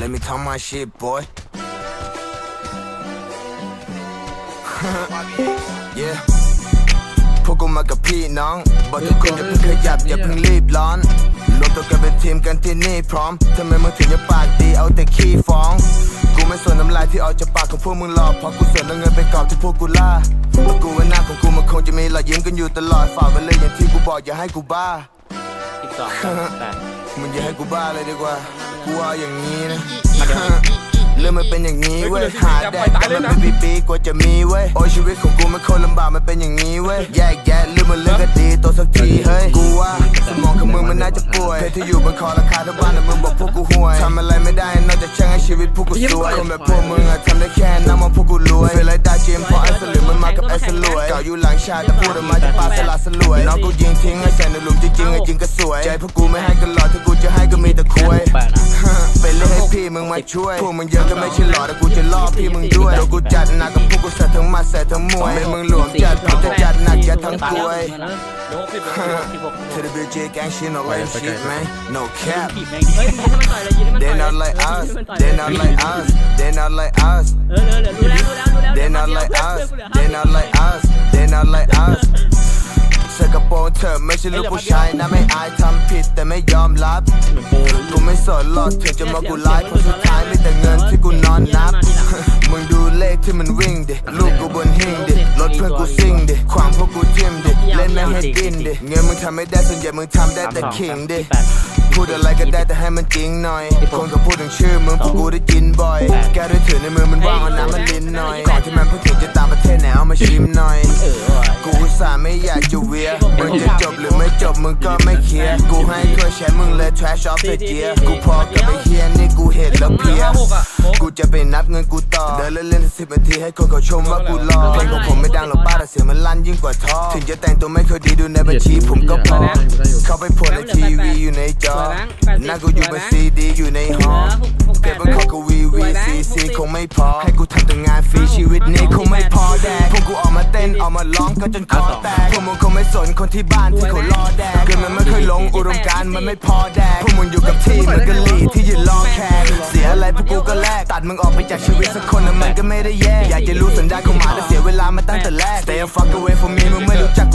Let me talk my shit boy yeah พวกกูมากับพี่น้อง บอกทุกคนอย่าเพิ่งขยับอย่าเพิ่งรีบร้อน รวมตัวกันเป็นทีมกันที่นี่พร้อม ทำไมมึงถึงยังปากดีเอาแต่ขี้ฟ้อง กูไม่สนน้ำลายที่ออกจากปากของพวกมึงหรอกเพราะกูสนเอาเงินไปกอบที่พวกกูล่าแล้วกูว่าหน้าของกูมันคงจะมีรอยยิ้มกันอยู่ตลอด ฝากไว้เลยอย่างที่กูบอกอย่าให้กูบ้าอีกสองแต่มึงอย่าให้กูบ้าเลยดีกว่า กูเอาอย่างนี้นะเรื่องมันเป็นอย่างนี้เว้ยหาแดกแต่มันเป็นปีปีๆกว่าจะมีเว้ยโอ้ยชีวิตของกูมันคนลำบากมันเป็นอย่างนี้เว้ยแยกแยะเรื่องมันเรื่องก็ดีตัวสักทีเฮ้ยกูว่าสมองของมึงมันน่าจะป่วยเพศที่อยู่บนคอราคาทุกบ้านแต่มึงบอกพวกกูห่วยทำอะไรไม่ได้นอกจากแช่งให้ชีวิตพวกกูสวยคนแบบพวกมึงอะทำได้แค่นั่งมองพวกกูรวยเฟลไรได้เจมเพราะไอ้สลือมันมากับไอ้สลวยเก่าอยู่หลังชาติแต่พูดออกมาจะปาสละสลวยน้องกูยิงทิ้งไอ้ใส่ในหลุมจริงๆไอ้จริงก็สวยใจพวกกูไม่ให้กันหลอดถ้ากูจะให้ก็มีแต่คุย มึงมาช่วยพวกมึงเยอะก็ไม่ใช่หลอดแต่กูจะล่อพี่มึงด้วยโดนกูจัดหนักกับพวกกูใส่ทั้งหมัดใส่ทั้งมวยเป็นมึงหลวมจัดพี่จะจัดหนักยัดทั้งกลวยโดนสิบสิบหก To the bitch gang shit no lame shit man no cap ถีบแม่งดิเฮ้ยมึงให้มันต่อยเลยยิงให้มันต่ they อย not like us they not like us they not like us เออเออเออรู้แล้วรู้แล้วรู้แล้ว they not like us they not like us they not like us ใส่กระโปร งเธอไม่ใช่ลูกผู้ชายนะไม่อายทำผิดแต่ไม่ยอมรับ กูไม่สนหรอกถึงจะมากูไลฟ์เพราะสุดท้ายมีแต่เงินที่กูนอนนับ มึงดูเลขที่มันวิ่งดิ ลูกกูบนหิ้งดิ รถเพื่อนกูซิ่งดิความพวกกูจิ้มดิ เล่นไม่ให้ดิ้นดิ เงินมึงทำไม่ได้ส่วนใหญ่มึงทำได้แต่ขิงดิ พูดอะไรก็ได้แต่ให้มันจริงหน่อย คนก็พูดถึงชื่อมึงพวกกูได้ยินบ่อย แกด้วยถือในมือมันว่างเอาน้ำมันลิ้นหน่อย ก่อนที่มันเพิ่งถึงจะตามประเทศไหนเอามาชิมหน่อยเออว่ะกูอุตส่าห์ไม่อยากจะเวีย มึงจะจบหรือไม่จบมึงก็ไม่เคลียร์กูให้ถ้วยแชมป์มึงเลย trash off the gear กูพอกับไปเฮียนี่กูเห็นแล้วเพลียกูจะไปนับเงินกูต่อเดินเล่นๆสิบนาทีให้คนเขาชมว่ากูหล่อเพลงของผมไม่ดังหรอกป้าแต่เสียงมันลั่นยิ่งกว่าท่อถึงจะแต่งตัวไม่ค่อยดีดูในบัญชีผมก็พอเข้าไปโพสในทีวีอยู่ในจอหน้ากูอยู่บนซีดีอยู่ในหอเก็บบนคอกูวีวีซีซีคงไม่พอให้กูทำแต่งาน ต้นออกมาร้องก็จนคอแตกพวกมึงคงไม่สนคนที่บ้านที่เขารอแดกเกินมันไม่เคยลงอุดมการณ์มันไม่พอแดกพวกมึงอยู่กับที่มันก็หลีที่ยืนรอแขกเสียอะไรพวกกูก็แลกตัดมึงออกไปจากชีวิตสักคนน่ะมันก็ไม่ได้แย่อยากจะรู้สันดานของหมาแต่เสียเวลามาตั้งแต่แรก Stay the fuck away from me มึงไม่รู้จัก